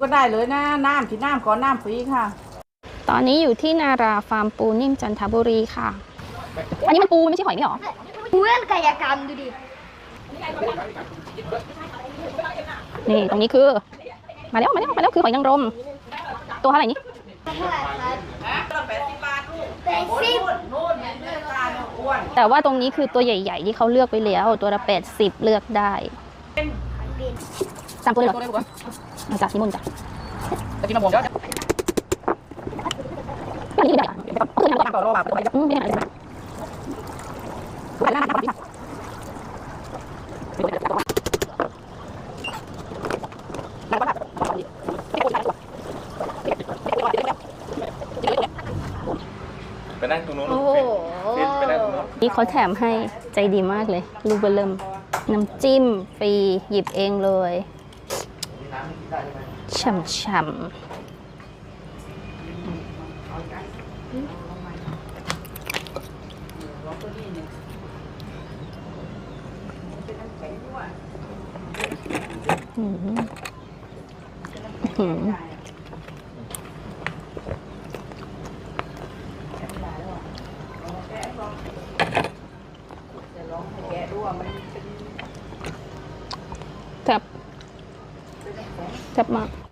ก็ได้เลยนะน้ำที่น้ำขอน้ำฟรีค่ะ ตอนนี้อยู่ที่นาราฟาร์มปูนิ่มจันทบุรีค่ะ อันนี้มันปูมันไม่ใช่หอยนี่หรอเพื่อนกายกรรมดูดิ นี่ตรงนี้คือ มาแล้วมาแล้วมาแล้วคือหอยนางรม ตัวเท่าไหร่นี่เท่าไหร่ครับแปดสิบแต่ว่าตรงนี้คือตัวใหญ่ ๆ ที่เขาเลือกไปแล้ว ตัวละแปดสิบเลือกได้ สามตัวเลยเหรอมาจากที่มุนจ้ะจะกินมะม่วงเดี๋ยวอันนี้คือใหญ่อะคือน้ำต่อรอบไปอืมไม่ใช่อะไรน้ำน้ำน้ำน้ำไปนั่งตรงนู้นโอ้โหฟินไปนั่งตรงนู้นนี่เขาแถมให้ใจดีมากเลย ลูกเบลเริ่มน้ำจิ้มฟรีหยิบเองเลย ช่ำๆอืมอืมแซ่บแซ่าก